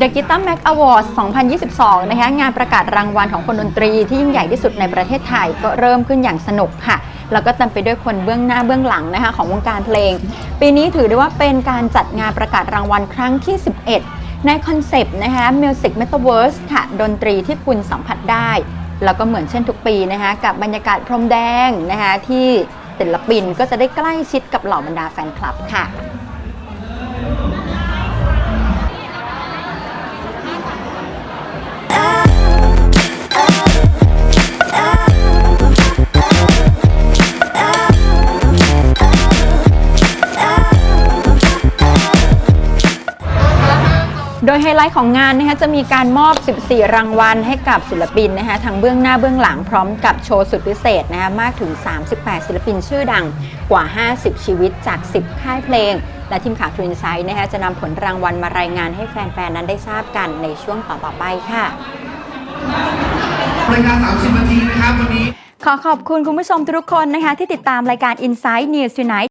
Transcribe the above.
The Guitar Mag Awards 2022 นะคะงานประกาศรางวัลของคนดนตรีที่ยิ่งใหญ่ที่สุดในประเทศไทยก็เริ่มขึ้นอย่างสนุกค่ะ แล้วก็เต็มไปด้วยคนเบื้องหน้าเบื้องหลังนะคะของวงการเพลง ปีนี้ถือได้ว่าเป็นการจัดงานประกาศรางวัลครั้งที่ 11 ในคอนเซปต์นะคะ Music Metaverse ค่ะ ดนตรีที่คุณสัมผัสได้ แล้วก็เหมือนเช่นทุกปีนะคะกับบรรยากาศพรมแดงนะคะที่ศิลปินก็จะได้ใกล้ชิดกับเหล่าบรรดาแฟนคลับค่ะ โดยไฮไลท์ของงานนะคะจะมีการมอบ 14 รางวัลให้กับศิลปินนะคะทั้งเบื้องหน้าเบื้องหลังพร้อมกับโชว์สุดพิเศษนะคะมากถึง 38 ศิลปินชื่อดังกว่า 50 ชีวิตจาก 10 ค่ายเพลง และทีมข่าวทวินไซด์นะคะจะนำผลรางวัลมารายงานให้แฟนๆ นั้นได้ทราบกันในช่วงต่อๆไปค่ะรายการ30 นาทีนะครับวันนี้ ขอขอบคุณคุณผู้ชมทุกคนนะคะที่ติดตามรายการ Inside News Tonight